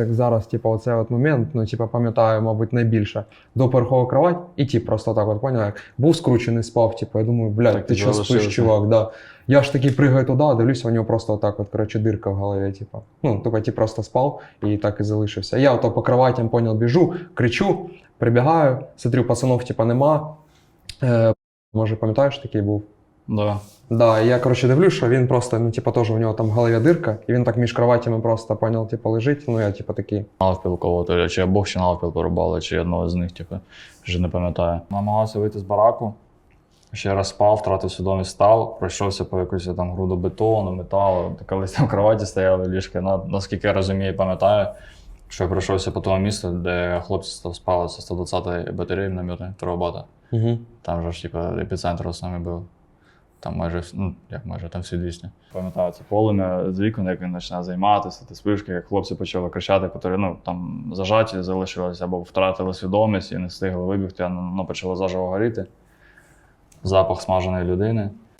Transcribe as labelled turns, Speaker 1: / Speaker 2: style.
Speaker 1: як зараз, типу, оцей от момент, ну, типу, пам'ятаю, мабуть, найбільше. До порохова кровать, і ті просто так от поняв, як був скручений, спав, типу, я думаю, блядь, ти що спиш, чувак, да. Я ж такий пригаю туди, дивлюся, у нього просто отак, от, коротше, дирка в голові, типу. Ну, тобто, ті просто спав і так і залишився. Я ото по кроватям, поняв, біжу, кричу, прибігаю, смотрю, пацанов, типу, нема. Е, може, пам'ятаєш, такий був?
Speaker 2: Да.
Speaker 1: Да, я коротше дивлюсь, що він просто, ну, типу, теж у нього там в голові дирка, і він так між кроватями просто поняв, типу, лежить. Ну, я, типу, такий.
Speaker 2: Навпіл кого-то, чи обох чи навпіл порубали, чи одного з них, типу, вже не пам'ятаю. Намагався вийти з бараку. Ще раз спав, втратив свідомість, став, пройшовся по якусь там груду бетону, металу. Колись там в кроваті стояли ліжки. На, наскільки я розумію, і пам'ятаю, що я пройшовся по тому місту, де хлопці спали з 120-ї батареї мінометної.
Speaker 1: Угу.
Speaker 2: Там же ж, типу, епіцентр основний був. Там майже, ну, як майже, там всі 200. Пам'ятаю, це полум'я з вікон, як він починає займатися, ти спишки, як хлопці почали кричати, котрі ну, там зажаті залишилися або втратили свідомість і не встигли вибігти, а ну, почало заживо горіти. Запах смаженої людини.